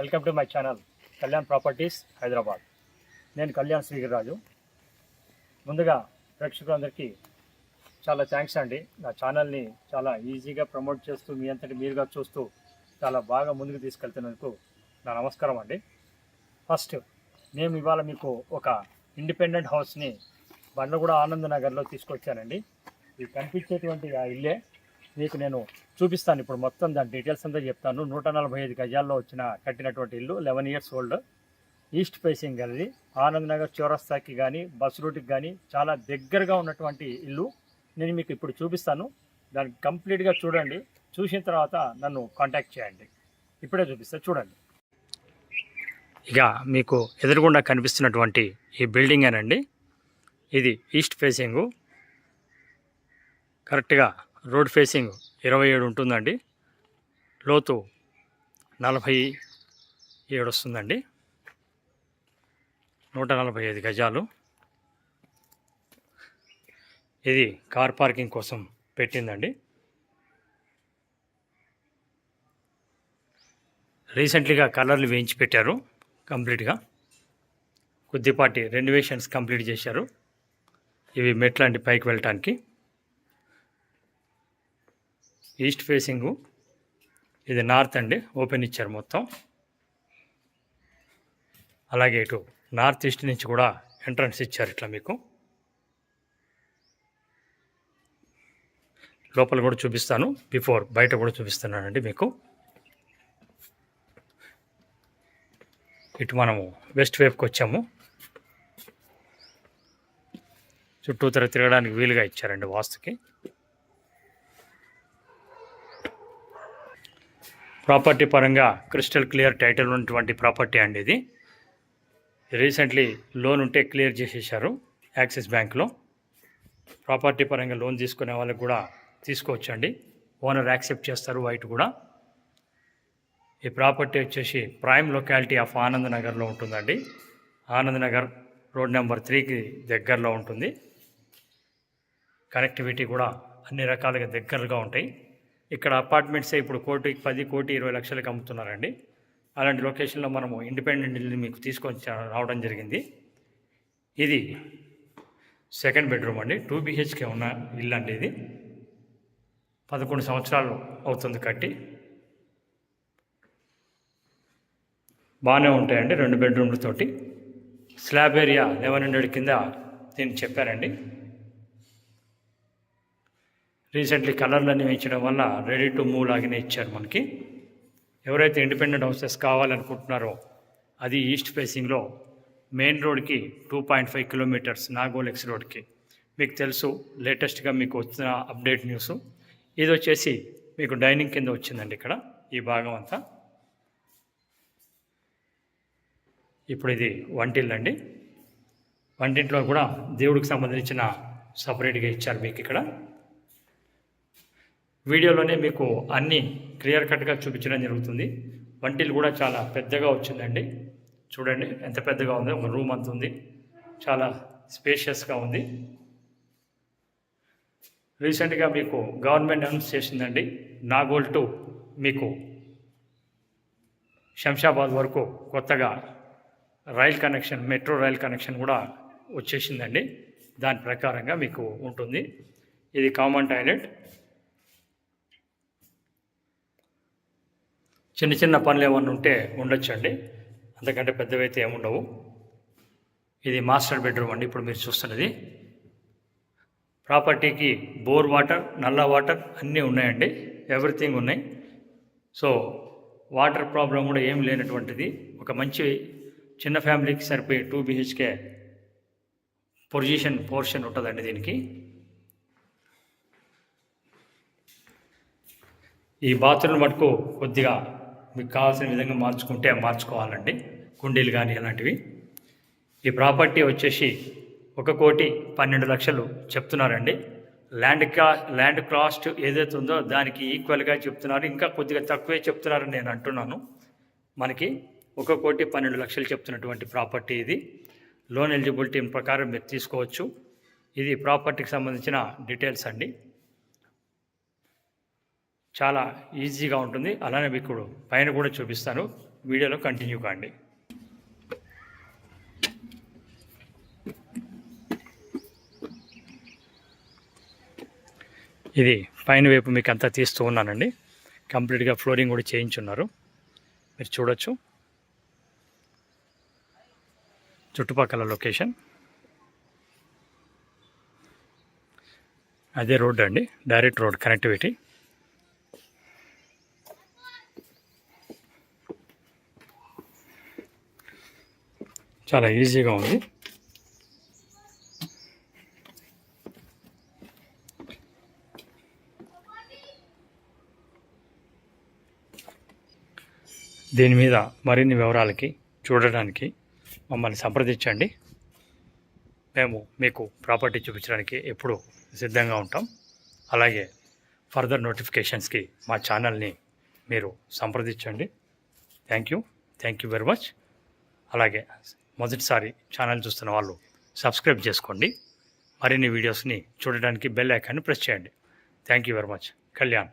Welcome to my channel Kalyan properties Hyderabad. నేను కళ్యాణ్ శ్రీగిరిరాజు ముందుగా ప్రేక్షకులందరికీ చాలా థ్యాంక్స్ అండి. నా ఛానల్ని చాలా ఈజీగా ప్రమోట్ చేస్తూ మీ అంతటి మీరుగా చూస్తూ చాలా బాగా ముందుకు తీసుకెళ్తున్నందుకు నా నమస్కారం అండి. ఫస్ట్ నేను ఇవాళ మీకు ఒక ఇండిపెండెంట్ హౌస్ని బండగూడ ఆనంద్ నగర్లో తీసుకొచ్చానండి. ఇది కనిపించేటువంటి ఆ ఇల్లే. మీకు నేను చూపిస్తాను. ఇప్పుడు మొత్తం దాని డీటెయిల్స్ అంతా చెప్తాను. నూట నలభై ఐదు గజాల్లో వచ్చిన కట్టినటువంటి ఇల్లు eleven years old east facing గలది ఆనంద్ నగర్ చౌరస్తాకి కానీ బస్ రూట్కి కానీ చాలా దగ్గరగా ఉన్నటువంటి ఇల్లు నేను మీకు ఇప్పుడు చూపిస్తాను. దాన్ని కంప్లీట్గా చూడండి. చూసిన తర్వాత నన్ను కాంటాక్ట్ చేయండి. ఇప్పుడే చూపిస్తా చూడండి. ఇక మీకు ఎదురుగుండా కనిపిస్తున్నటువంటి ఈ బిల్డింగేనండి ఇది ఈస్ట్ ఫేసింగు కరెక్ట్గా రోడ్ ఫేసింగ్ ఇరవై ఏడు ఉంటుందండి. లోతు నలభై ఏడు వస్తుందండి. నూట నలభై ఐదు గజాలు. ఇది కార్ పార్కింగ్ కోసం పెట్టిందండి. రీసెంట్లీగా కలర్లు వేయించి పెట్టారు కంప్లీట్గా. కొద్దిపాటి రెనోవేషన్స్ కంప్లీట్ చేశారు. ఇవి మెట్లాంటి పైకి వెళ్ళటానికి. East facing. ఇది నార్త్ అండి ఓపెన్ ఇచ్చారు మొత్తం. అలాగే ఇటు నార్త్ ఈస్ట్ నుంచి కూడా ఎంట్రన్స్ ఇచ్చారు ఇట్లా మీకు. లోపల కూడా చూపిస్తాను బిఫోర్ బయట కూడా చూపిస్తున్నానండి మీకు. ఇటు మనము వెస్ట్ వైపుకి వచ్చాము. చుట్టూతర తిరగడానికి వీలుగా ఇచ్చారండి వాస్తుకి. ప్రాపర్టీ పరంగా క్రిస్టల్ క్లియర్ టైటిల్ ఉన్నటువంటి ప్రాపర్టీ అండి ఇది. రీసెంట్లీ లోన్ ఉంటే క్లియర్ చేసేసారు యాక్సిస్ బ్యాంక్లో. ప్రాపర్టీ పరంగా లోన్ తీసుకునే వాళ్ళకి కూడా తీసుకోవచ్చండి. ఓనర్ యాక్సెప్ట్ చేస్తారు వైట్ కూడా. ఈ ప్రాపర్టీ వచ్చేసి ప్రైమ్ లొకాలిటీ ఆఫ్ ఆనంద్ నగర్లో ఉంటుందండి. ఆనంద్ నగర్ రోడ్ నెంబర్ త్రీకి దగ్గరలో ఉంటుంది. కనెక్టివిటీ కూడా అన్ని రకాలుగా దగ్గరగా ఉంటాయి. ఇక్కడ అపార్ట్మెంట్సే ఇప్పుడు కోటి పది కోటి ఇరవై లక్షలకి అమ్ముతున్నారండి. అలాంటి లొకేషన్లో మనము ఇండిపెండెంట్ ఇల్లు మీకు తీసుకొని రావడం జరిగింది. ఇది సెకండ్ బెడ్రూమ్ అండి. టూ బిహెచ్కే ఉన్న ఇల్లు అండి ఇది. పదకొండు సంవత్సరాలు అవుతుంది కట్టి. బాగానే ఉంటాయండి రెండు బెడ్రూమ్లతోటి స్లాబ్ ఏరియా లెవెన్ హండ్రెడ్ కింద దీన్ని చెప్పారండి. రీసెంట్లీ కలర్లన్నీ వేయించడం వల్ల రెడీ టు మూవ్ లాగానే ఇచ్చారు మనకి. ఎవరైతే ఇండిపెండెంట్ హౌసెస్ కావాలనుకుంటున్నారో అది ఈస్ట్ ఫేసింగ్లో మెయిన్ రోడ్కి two point five kilometres Nagole X రోడ్కి. మీకు తెలుసు లేటెస్ట్గా మీకు వచ్చిన అప్డేట్ న్యూస్. ఇది వచ్చేసి మీకు డైనింగ్ కింద వచ్చిందండి ఇక్కడ ఈ భాగం అంతా. ఇప్పుడు ఇది వంటిల్లు అండి వంటింట్లో కూడా దేవుడికి సంబంధించిన సపరేట్గా ఇచ్చారు మీకు ఇక్కడ. వీడియోలోనే మీకు అన్నీ క్లియర్ కట్గా చూపించడం జరుగుతుంది. వంటిల్ కూడా చాలా పెద్దగా వచ్చిందండి. చూడండి ఎంత పెద్దగా ఉంది ఒక రూమ్ అంత ఉంది. చాలా స్పేషియస్గా ఉంది. రీసెంట్గా మీకు గవర్నమెంట్ అనౌన్స్ చేసిందండి నాగోల్ టు. మీకు శంషాబాద్ వరకు కొత్తగా rail connection metro rail connection కూడా వచ్చేసిందండి. దాని ప్రకారంగా మీకు ఉంటుంది. ఇది కామన్ టాయిలెట్. చిన్న చిన్న పనులు ఏమన్నా ఉంటే ఉండొచ్చండి. అంతకంటే పెద్దవైతే ఏముండవు. ఇది మాస్టర్ బెడ్రూమ్ అండి ఇప్పుడు మీరు చూస్తున్నది. ప్రాపర్టీకి బోర్ వాటర్ నల్ల వాటర్ అన్నీ ఉన్నాయండి. ఎవ్రీథింగ్ ఉన్నాయి. సో వాటర్ ప్రాబ్లం కూడా ఏం లేనటువంటిది. ఒక మంచి చిన్న ఫ్యామిలీకి సరిపోయే టూ బిహెచ్కే పొజిషన్ పోర్షన్ ఉంటుందండి దీనికి. ఈ బాత్రూమ్ మటుకు కొద్దిగా మీకు కావాల్సిన విధంగా మార్చుకుంటే మార్చుకోవాలండి. కుండీలు కానీ అలాంటివి. ఈ ప్రాపర్టీ వచ్చేసి ఒక కోటి పన్నెండు లక్షలు చెప్తున్నారండి. ల్యాండ్ కా ల్యాండ్ కాస్ట్ ఏదైతే ఉందో దానికి ఈక్వల్గా చెప్తున్నారు. ఇంకా కొద్దిగా తక్కువే చెప్తున్నారని నేను అంటున్నాను. మనకి ఒక కోటి పన్నెండు లక్షలు చెప్తున్నటువంటి ప్రాపర్టీ ఇది. లోన్ ఎలిజిబిలిటీ ప్రకారం మీరు తీసుకోవచ్చు. ఇది ప్రాపర్టీకి సంబంధించిన డీటెయిల్స్ అండి. చాలా ఈజీగా ఉంటుంది. అలానే మీకు పైన కూడా చూపిస్తాను. వీడియోలో కంటిన్యూ కాండి. ఇది పైన వైపు మీకు అంతా తీస్తూ ఉన్నానండి. కంప్లీట్గా ఫ్లోరింగ్ కూడా చేయించున్నారు. మీరు చూడొచ్చు. చుట్టుపక్కల లొకేషన్. అదే రోడ్ అండి. Direct road connectivity. చాలా ఈజీగా ఉంది. దీని మీద మరిన్ని వివరాలకి చూడడానికి మమ్మల్ని సంప్రదించండి. మేము మీకు ప్రాపర్టీ చూపించడానికి ఎప్పుడు సిద్ధంగా ఉంటాం. అలాగే ఫర్దర్ నోటిఫికేషన్స్కి మా ఛానల్ని మీరు సంప్రదించండి. Thank you. Thank you very much. అలాగే మొదటిసారి ఛానల్ చూస్తున్న వాళ్ళు సబ్స్క్రైబ్ చేసుకోండి. మరిన్ని వీడియోస్ని చూడడానికి బెల్ ఐకాన్ని ప్రెస్ చేయండి. Thank you very much. Kalyan.